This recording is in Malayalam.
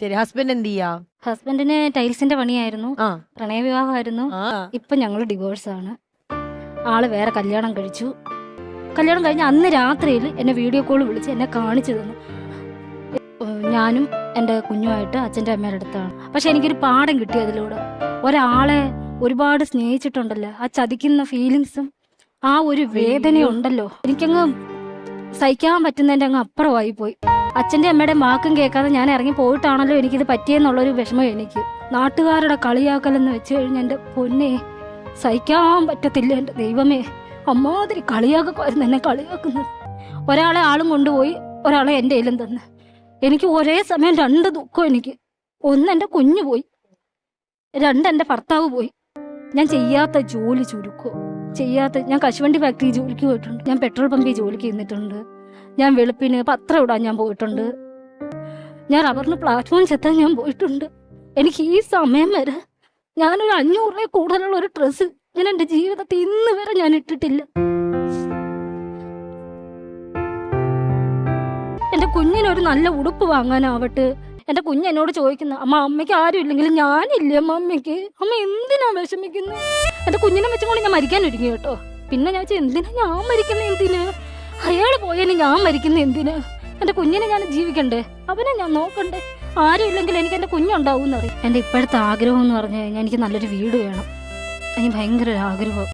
ശരി ഹസ്ബൻഡ് എന്ത് ചെയ്യാ? ഹസ്ബൻഡിന് ടൈൽസിന്റെ പണിയായിരുന്നു. ആ. പ്രണയവിവാഹമായിരുന്നു. ആ. ഇപ്പൊ ഞങ്ങൾ ഡിവോഴ്സ് ആണ്. ആൾ വേറെ കല്യാണം കഴിച്ചു. കല്യാണം കഴിഞ്ഞ അന്ന് രാത്രിയിൽ എന്നെ വീഡിയോ കോൾ വിളിച്ച് എന്നെ കാണിച്ചു തന്നു. ഞാനും എന്റെ കുഞ്ഞുമായിട്ട് അച്ഛന്റെ അമ്മയുടെ അടുത്താണ്. പക്ഷെ എനിക്കൊരു പാഠം കിട്ടി അതിലൂടെ. ഒരാളെ ഒരുപാട് സ്നേഹിച്ചിട്ടുണ്ടല്ലോ. ആ ചതിക്കുന്ന ഫീലിങ്സും ആ ഒരു വേദനയുണ്ടല്ലോ. എനിക്കങ്ങ് സഹിക്കാൻ പറ്റുന്നതിന്റെ അങ്ങ് അപ്പുറമായി പോയി. അച്ഛന്റെ അമ്മയുടെ വാക്കും കേൾക്കാതെ ഞാൻ ഇറങ്ങി പോയിട്ടാണല്ലോ എനിക്കിത് പറ്റിയെന്നുള്ളൊരു വിഷമം എനിക്ക്. നാട്ടുകാരുടെ കളിയാക്കലെന്ന് വെച്ച് കഴിഞ്ഞാൽ എന്റെ പൊന്നെ സഹിക്കാൻ പറ്റത്തില്ല എന്റെ ദൈവമേ. അമ്മാതിരി കളിയാക്കുമായിരുന്നു എന്നെ കളിയാക്കുന്നത്. ഒരാളെ ആളും കൊണ്ടുപോയി ഒരാളെ എന്റെ കയ്യിലും തന്ന്. എനിക്ക് ഒരേ സമയം രണ്ട് ദുഃഖം എനിക്ക്. ഒന്ന് എന്റെ കുഞ്ഞു പോയി രണ്ട് എന്റെ ഭർത്താവ് പോയി. ഞാൻ ചെയ്യാത്ത ജോലി ചുരുക്കോ. ചെയ്യാത്ത ഞാൻ കശുവണ്ടി ഫാക്ടറി ജോലിക്ക് പോയിട്ടുണ്ട്. ഞാൻ പെട്രോൾ പമ്പിൽ ജോലിക്ക് ചെയ്യുന്നിട്ടുണ്ട് ഞാൻ വെളുപ്പിന് പത്രം ഇടാൻ ഞാൻ പോയിട്ടുണ്ട്. ഞാൻ റബ്ബറിന് പ്ലാറ്റ്ഫോം ചെത്താൻ ഞാൻ പോയിട്ടുണ്ട്. എനിക്ക് ഈ സമയം വരെ ഞാനൊരു അഞ്ഞൂറ് രൂപ കൂടുതലുള്ള ഒരു ഡ്രസ്സ് ഞാൻ എന്റെ ജീവിതത്തിൽ ഇന്ന് വരെ ഞാൻ ഇട്ടിട്ടില്ല. എന്റെ കുഞ്ഞിനൊരു നല്ല ഉടുപ്പ് വാങ്ങാനാവട്ടെ എന്റെ കുഞ്ഞ് എന്നോട് ചോദിക്കുന്നു അമ്മ അമ്മയ്ക്ക് ആരും ഇല്ലെങ്കിലും ഞാനില്ലേ അമ്മ അമ്മയ്ക്ക് അമ്മ എന്തിനാ വിഷമിക്കുന്നത് എന്റെ കുഞ്ഞിനെ വെച്ചും കൊണ്ട് ഞാൻ മരിക്കാൻ ഒരുങ്ങി കേട്ടോ. പിന്നെ ഞാൻ എന്തിനാ ഞാൻ മരിക്കുന്ന എന്തിന്? അയാൾ പോയതിന് ഞാൻ മരിക്കുന്ന എന്തിന്? എന്റെ കുഞ്ഞിനെ ഞാൻ ജീവിക്കണ്ടേ? അവനെ ഞാൻ നോക്കണ്ടേ? ആരും ഇല്ലെങ്കിൽ എനിക്ക് എന്റെ കുഞ്ഞുണ്ടാവും എന്നറിയാം എന്റെ ഇപ്പോഴത്തെ ആഗ്രഹം എന്ന് പറഞ്ഞു കഴിഞ്ഞാൽ എനിക്ക് നല്ലൊരു വീട് വേണം. എനിക്ക് ഭയങ്കര ഒരു ആഗ്രഹം.